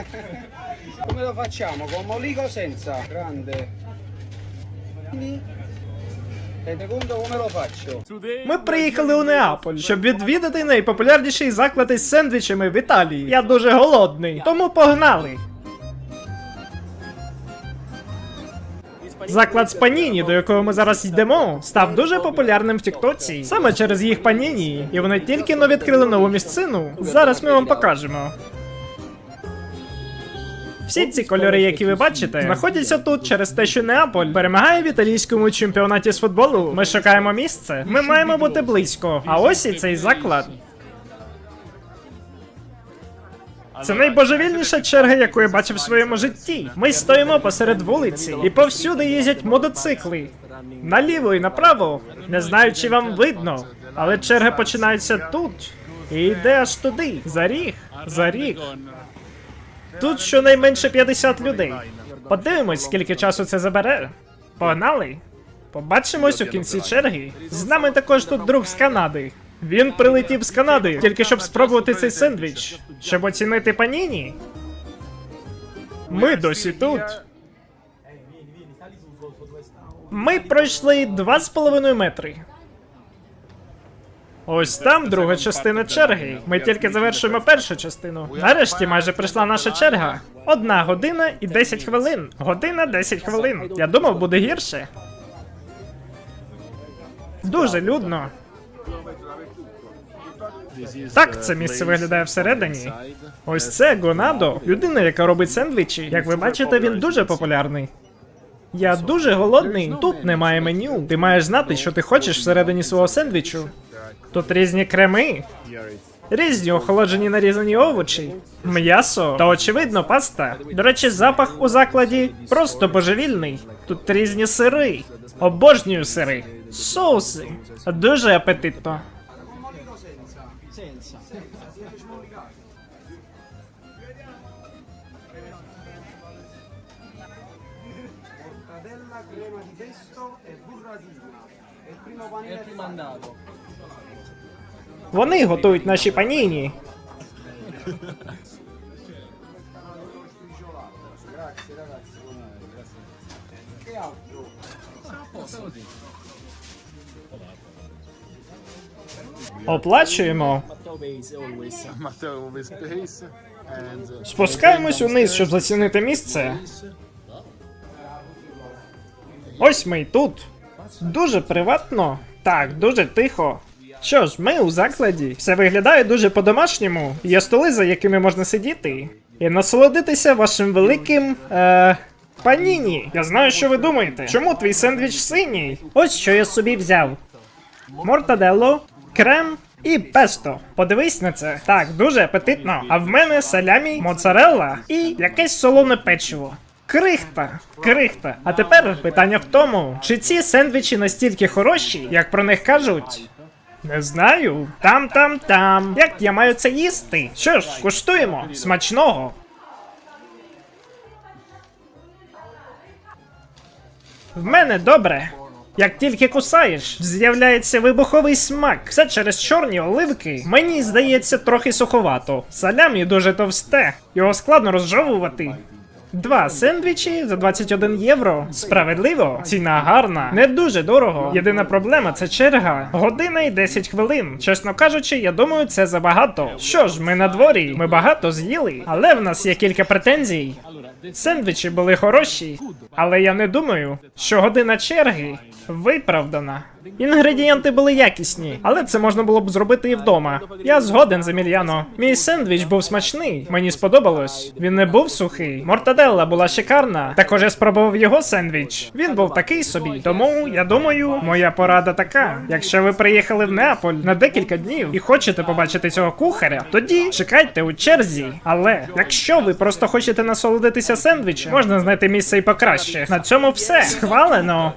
Come lo facciamo? Con molico o senza? Grande. Ми приїхали у Неаполь, щоб відвідати найпопулярніший заклад із сендвічами в Італії. Я дуже голодний, тому погнали. Заклад з паніні, до якого ми зараз йдемо, став дуже популярним в Тіктоці. Саме через їх паніні. І вони тільки но відкрили нову місцину. Зараз ми вам покажемо. Всі ці кольори, які ви бачите, знаходяться тут через те, що Неаполь перемагає в італійському чемпіонаті з футболу. Ми шукаємо місце. Ми маємо бути близько. А ось і цей заклад. Це найбожевільніша черга, яку я бачив в своєму житті. Ми стоїмо посеред вулиці, і повсюди їздять мотоцикли. Наліво і направо. Не знаю, чи вам видно, але черга починається тут. І йде аж туди. За ріг. За ріг. Тут щонайменше 50 людей. Подивимось, скільки часу це забере. Погнали. Побачимось у кінці черги. З нами також тут друг з Канади. Він прилетів з Канади, тільки щоб спробувати цей сендвіч. Щоб оцінити паніні. Ми досі тут. Ми пройшли 2,5 метри. Ось там друга частина черги. Ми тільки завершуємо першу частину. Нарешті майже прийшла наша черга. Одна година і 10 хвилин. Година 10 хвилин. Я думав, буде гірше. Дуже людно. Так, це місце виглядає всередині. Ось це Гонадо, людина, яка робить сендвічі. Як ви бачите, він дуже популярний. Я дуже голодний. Тут немає меню. Ти маєш знати, що ти хочеш всередині свого сендвічу. Тут різні креми, різні охолоджені нарізані овочі, м'ясо та очевидно паста. До речі, запах у закладі просто божевільний. Тут різні сири. Обожнюю сири. Соуси. Дуже апетитно. Mortadella, crema di pesto e burratina. È il primo panino è mandato. Вони готують наші паніні. Grazie ragazzi. Grazie. Che altro? Оплачуємо. Uh, Спускаємось униз, щоб зацінити місце. Ось ми й тут. Дуже приватно. Так, дуже тихо. Що ж, ми у закладі. Все виглядає дуже по-домашньому. Є столи, за якими можна сидіти. І насолодитися вашим великим. Е... Паніні. Я знаю, що ви думаєте. Чому твій сендвіч синій? Ось що я собі взяв. Мортаделло, крем і песто. Подивись на це. Так, дуже апетитно. А в мене салямі, моцарелла і якесь солоне печиво. Крихта, крихта. А тепер питання в тому, чи ці сендвічі настільки хороші, як про них кажуть? Не знаю. Там, там, там. Як я маю це їсти? Що ж, куштуємо. Смачного. В мене добре. Як тільки кусаєш, з'являється вибуховий смак. Все через чорні оливки. Мені здається трохи суховато. Салямі дуже товсте. Його складно розжовувати. Два сендвічі за 21 євро. Справедливо, ціна гарна, не дуже дорого. Єдина проблема це черга. Година і 10 хвилин. Чесно кажучи, я думаю, це забагато. Що ж, ми на дворі, ми багато з'їли, але в нас є кілька претензій. Сендвічі були хороші, але я не думаю, що година черги виправдана. Інгредієнти були якісні, але це можна було б зробити і вдома. Я згоден з Емільяно. Мій сендвіч був смачний, мені сподобалось. Він не був сухий. Мортаделла була шикарна. Також я спробував його сендвіч. Він був такий собі. Тому я думаю, моя порада така: якщо ви приїхали в Неаполь на декілька днів і хочете побачити цього кухаря, тоді чекайте у черзі. Але якщо ви просто хочете насолодитися сендвічем, можна знайти місце і покраще. На цьому все схвалено.